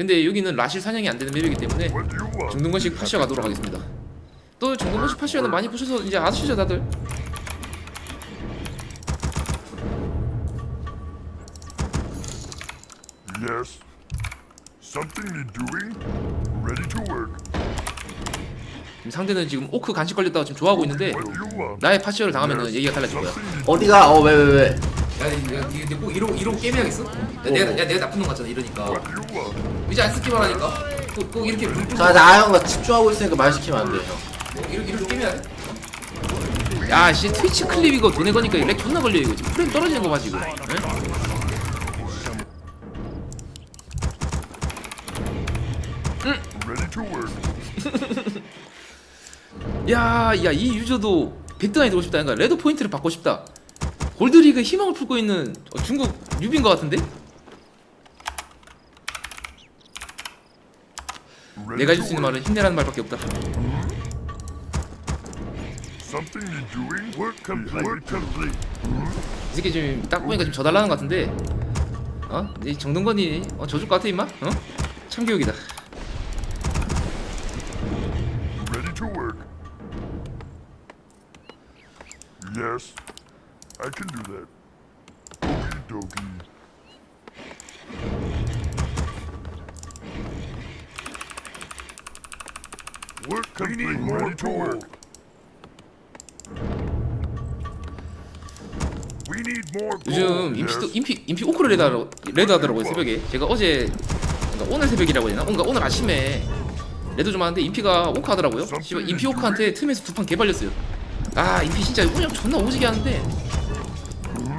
근데 여기는 라실 사냥이 안 되는 맵이기 때문에? 정동건식 파시어 가도록 하겠습니다. 또 정동건식 파시어는 많이 보셔서 이제 아시죠 다들? Yes. Something need doing? Ready to work. 지금 상대는 지금 오크 간식 걸렸다고 지금 좋아하고 있는데? 나의 파시어를 당하면은 얘기가 달라질 거야. 어디가? 어 왜 왜 왜? 야, 내가 근데 꼭 이러고 이러고 게임해야겠어? 야, 내가 야, 내가 나쁜 놈 같잖아 이러니까. Want? 의자 안 쓰기만 하니까. 꼭, 꼭 이렇게 뭉- 자, 나 형가 집중하고 있으니까 말 시키면 안 돼, 형. 꼭 이렇게 이렇게 게임해야 돼? 야, 씨 트위치 클립 이거 돈에 거니까 렉 존나 걸려 이거 지금 프레임 떨어지는 거 봐 지금. work. 야, 야, 이 유저도 100등 안에 들고 싶다. 그러니까 레드 포인트를 받고 싶다. 골드리그 희망을 품고 있는 어, 중국 유비인 것 같은데? 내가 해줄 수 있는. 말은 힘내라는 말밖에 없다. 이 새끼 지금 딱 보니까 지금 져달라는 것 같은데, 어? 이 정동건이 어, 져줄 것 같아 임마? 어? 참교육이다. We need more to work. We need more 요즘 Yes. 인피 인피 오크를 레드 하러, 레드 하더라고요 새벽에. 제가 어제 그러니까 오늘 새벽이라고 해야 되나? 그러니까 오늘 아침에 레드 좀 하는데 인피가 오크 하더라고요. 씨발, 인피 오크한테 틈에서 두 판 개발렸어요. 아 인피 진짜 운영 존나 오지게 하는데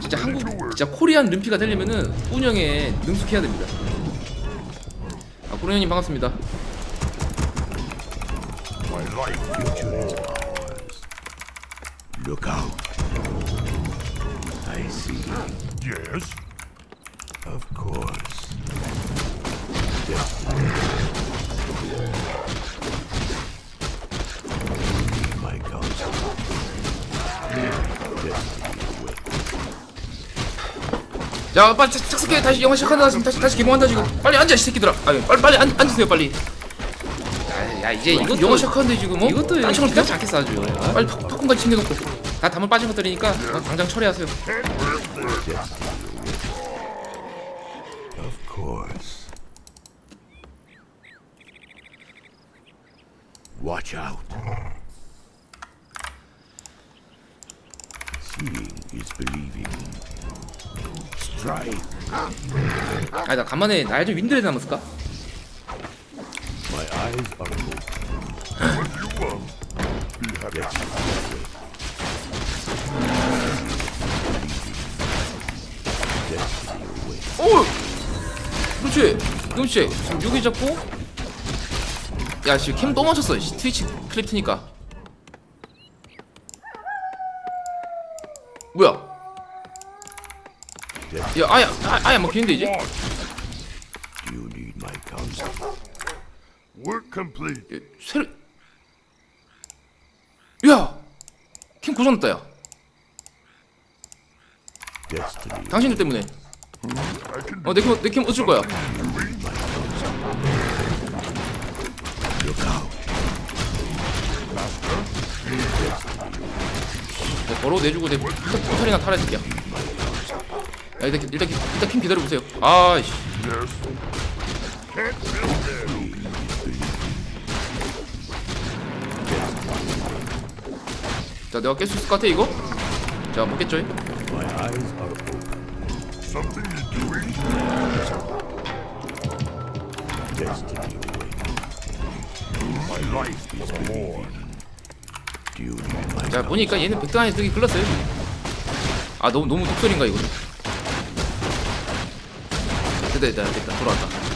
진짜 한국 진짜 코리안 름피가 되려면은 운영에 능숙해야 됩니다. 아 고령님 반갑습니다. My life. Look out. I see. Yes. Of course. Destiny. My counsel. 자 빨리 착- 착석해 다시 영화 시작한다 지금 다시 다시 개봉한다 지금 빨리 앉아 이 새끼들아 아니 빨리 빨리 앉, 앉으세요 빨리 야, 야 이제 이거 영화 시작하는데 지금 어? 이것도 땅청을 기다지 않겠어 아주 빨리 팝- 팝콘까지 챙겨놓고 다 담을 빠진 것들이니까 어, 당장 처리하세요 Of course. Watch out. Seeing is believing. Strike. 아니 나 간만에 나좀 윈드레드 남았을까? My eyes are open. What you want? Be happy. Destiny awaits. 오! 그렇지 그렇지 지금 여기 잡고 야씨 캠또 맞췄어 씨, 트위치 클립 트니까 뭐야 야 아야 아, 아야 먹히는데 이제 Want. Do you need my counsel? Work complete. 야, 새로 야 캠 고장났다 야 Destiny. 당신들 때문에 I can do 어내캠 내캠 어쩔 거야. 내 버로 내주고 내 포탈이나 새끼야 야 일단 일단 일단 캠 기다려 보세요 아이씨. 자 내가 깰 수 있을 것 같아 이거 자 my 자 보니까 얘는 백등 안에 뜨기 글렀어요 아 너무 너무 독설인가 이거 됐다 됐다 됐다 돌아왔다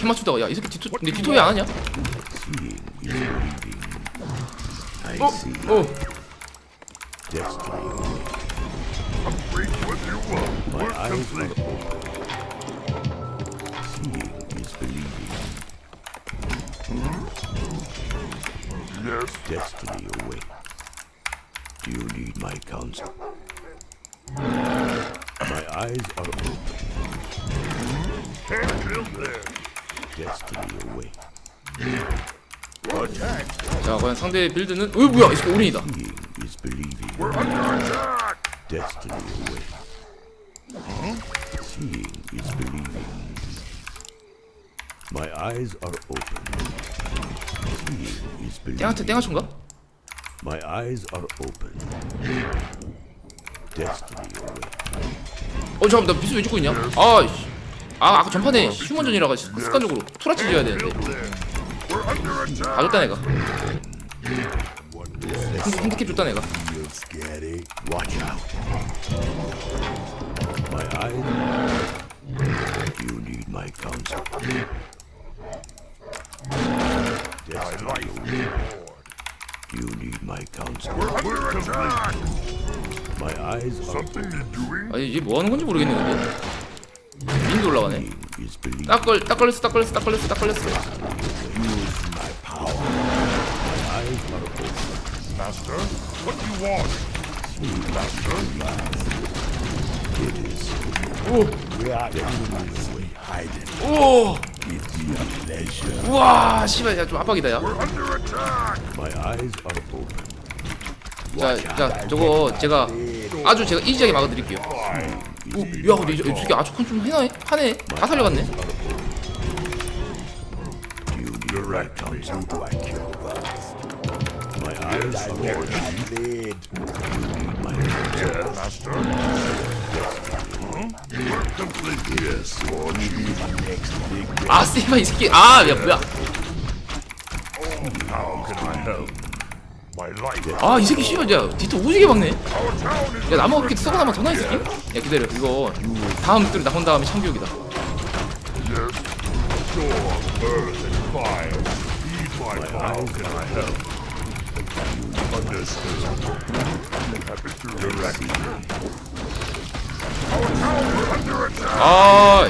어, 야캠 맞추다가 야이 새끼 뒤토 근데 뒤토 왜안 하냐 어? 어 Destiny. Do you need my counsel? My eyes are open. Can't kill there. 자 과연 상대 빌드는 어 뭐야 이거 올인이다 Seeing is believing. We're under attack. Destiny awaits. Seeing is believing. My eyes are open. Seeing is 땡한테 believing. 땡하춘가? My eyes are open. Destiny. 어 잠깐만 나 비수 왜 죽고 있냐? 아이씨 아 아까 전판에 휴먼전이라가 습관적으로 투라치 지어야 되는데 There. We're under attack. 다 줬다 내가 핸디캡 줬다 내가. You need my counsel. We're under attack. My eyes are Something you're doing? 아니 이게 뭐 하는 건지 모르겠네 근데 올라가네. 딱 걸, 딱 걸렸어 딱 걸렸어 딱 걸렸어 딱 걸렸어. 오! 오! 우와 씨발 야좀 압박이다 야. 자, 자, 저거 제가 아주 제가 이지하게 막아드릴게요. 오, 야, 근데 이 새끼 아주 컨좀 해나 하네. 다 big 아, 씨발 이 새끼. 아, 야 뭐야? 아, 이 새끼 씨발 야. Our town is 야, 나무 그렇게 썩어 나면 더 나이 새끼? 야, 기다려. 이거 다음 뜰 나온 다음에 참교육이다. 아,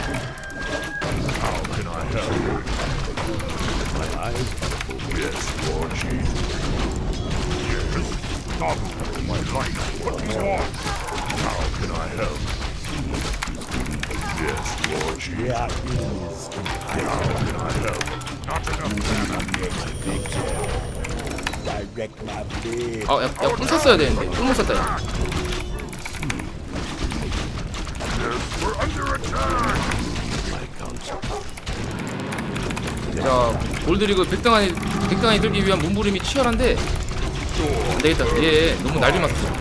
아, 야, 야, 뿔 샀어야 되는데. 뿔못 샀다. 야. 자, 골드리그 100등 안에 100등 안에 들기 위한 몸부림이 치열한데 안 되겠다. 얘 너무 날리 맞았어.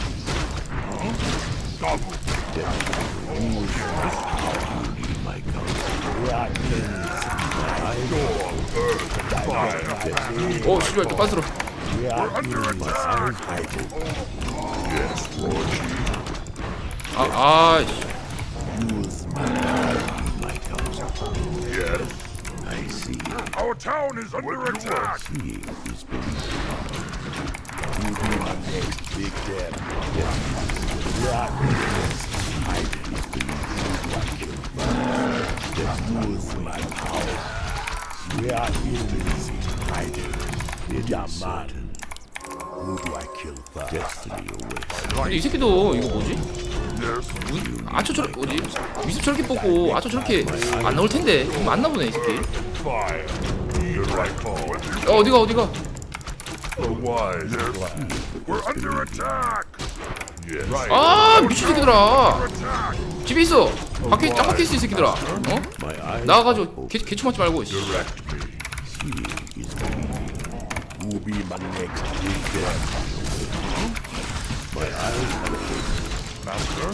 fire. 오, 씨발 또 빤스러. We're under attack. Hiding. Yes, Lord Jesus. 아, 아, 씨. Use my Need my counsel. Yes. I see. Our town is under attack. 이 새끼도 이거 뭐지? 아초 저렇게 뭐지? 미습 저렇게 뽑고 아초 저렇게 안 나올 텐데 좀 맞나 보네 이 새끼. 야, 어디가 어디가? The wise. Yes. We're under attack. Right. 아 미친 새끼들아 집에 있어 밖에 짱 박혀 있어 이 새끼들아 어? 나와가지고 개, 개초 맞지 말고 씨. Direct me. seeing is believing. Who be my next victim? My eyes are open. Master?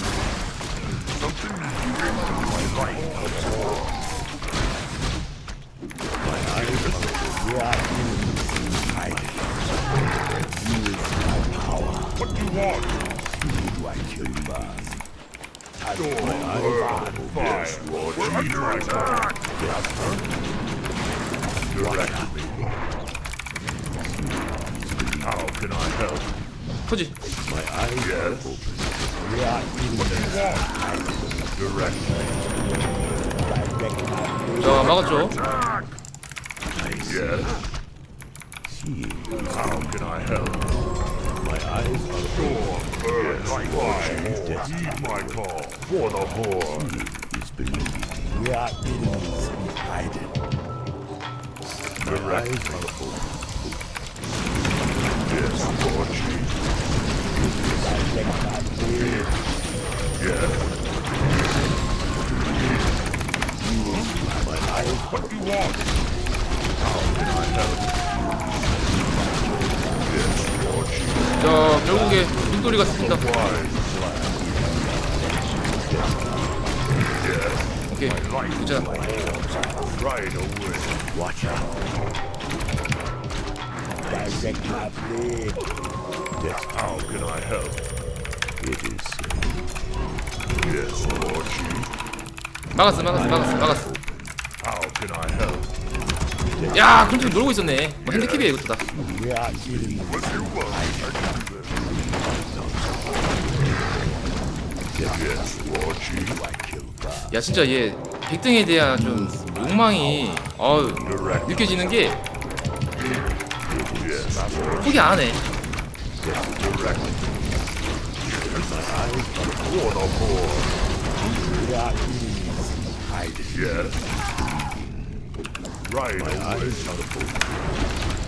Something is doing my life. My eyes are open. What do you want? Who do I kill first? As Your my eyes are word. open. Fire. We're under attack. Master? Direct me. How can I help? 터지 My eyes are Yes. open. Where are enemies hiding? Direct me. Direct my 자 막았죠 Yes. Seeing. How can I help? My eyes are bird like fire. Heed my call. For the horde. is believing. Where are enemies hiding? My eyes are open. Yes, Lord Jesus. Direct my way. Yes. My eyes What do you want? How can I help? 자 결국에 Wise. Yes. 오케이 Jesus. 막았어 막았어 막았어 막았어 야 그럼 좀 놀고 있었네 뭐 핸디캡이야 이것도 다. 야 진짜 얘 100등에 대한 좀 욕망이 어우. 느껴지는 게. 포기 안 해. Direct. For the horde. Where are enemies hiding? Yes. Right away.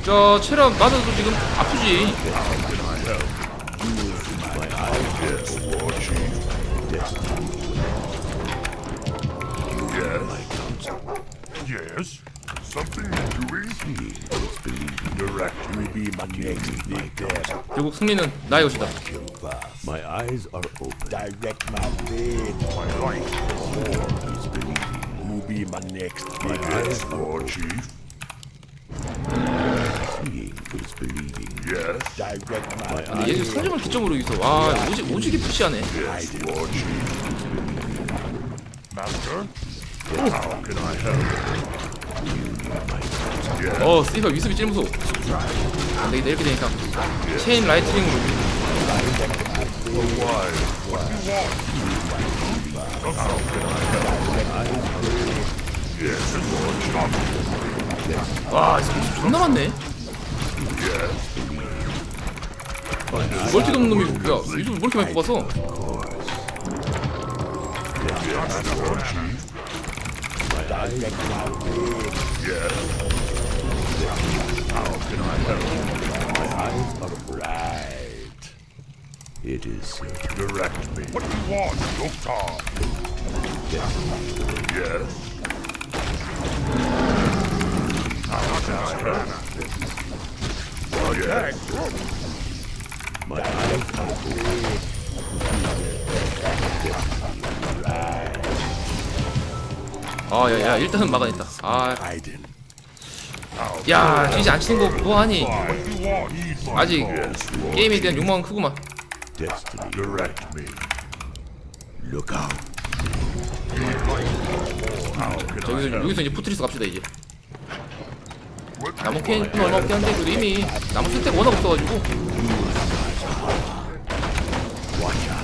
저 체력 맞아도 지금 아프지. Yes. Something doing? Direct me. be my next. 결국 승리는 나의 것이다. Kill first. My eyes are open. Direct my blade. My life. is believing. Be my next? Yes, Lord Chief. Seeing is believing. Yes. Direct my 근데 얘 지금 성적을 기점으로 여기서 와 오지 오지게 푸시하네. Lord Chief. Master? How can I help? 어 스티가 위습이 제일 무서워. 안 되겠다 이렇게 되니까 체인 라이트닝으로 Wise. What do you want? 와 지금 존나 많네. Yes. 멀티 없는 놈이 야 요즘 왜 이렇게 많이 뽑아서 It is. Direct me. What do you want, Doctor? Yes. Help? Oh, yes. My eyes are open. 아야 야 일단은 막아냈다. 아야 Hiding. 진짜 안 치는 거 뭐하니? 아직. Yes. 게임에 대한 욕망은 크구만. Destiny. Direct me. Look out. How can I 여기서 help? 여기서 이제 포트리스 갑시다 이제. What do 남은 you 캐는? 얼마 없긴 한데 그래도 이미 남은 쓸데가 워낙 없어가지고.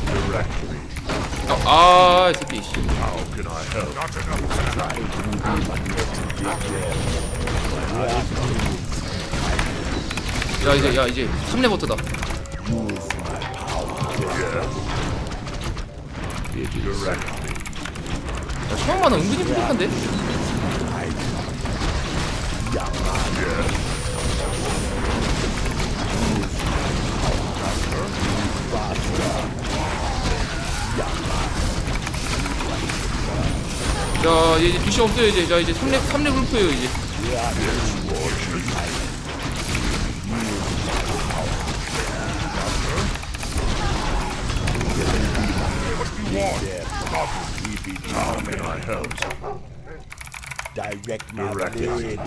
Direct me. 아, 아이 새끼 씨. How can I help? Not enough time. 야 이제 야 이제 3레버트다. 야, 처음만은 은근히 부족한데? 자 이제 두시 없어요 이제 자 이제 3렙 3렙 울프예요 이제 I help? Direct my Direct blade.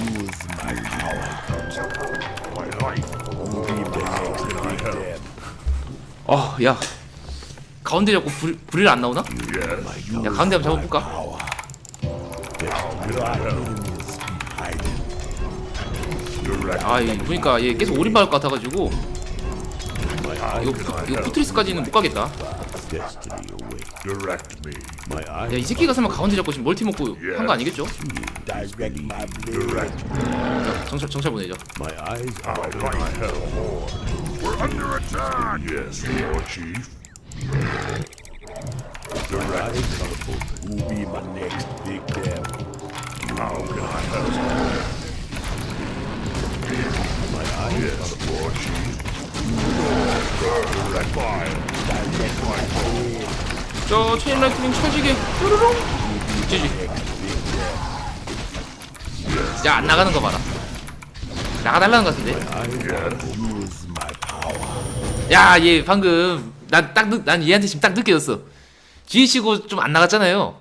Use my power. My life. Be the next big them. 어야 가운데 잡고 불, 불일 안 나오나? Yes. 야 가운데 한번 잡아볼까? Direct. 아 이, 보니까 얘 계속 올인받을 것 같아가지고 이거, 푸, I 이거 help? 푸트리스까지는 못 가겠다 Destiny away. Direct me. My 야이 eyes 새끼가 설마 가운데 잡고 지금 멀티 먹고 한 거 아니겠죠? direct my blade. Direct. 자, 정찰, 정찰 보내죠 My eyes are can I help? We're under attack. Yes, Lord Chief. Direct. who be my next big them. How can I help? My eyes Yes, Lord Chief. 자 체인 라이트닝 찰지게. 뾰로롱. 지지. 야안 나가는 거 봐라. 나가달라는 거 같은데. 야 얘 방금 난 딱 난 얘한테 지금 딱 느껴졌어. 지휘치고 좀 안 나갔잖아요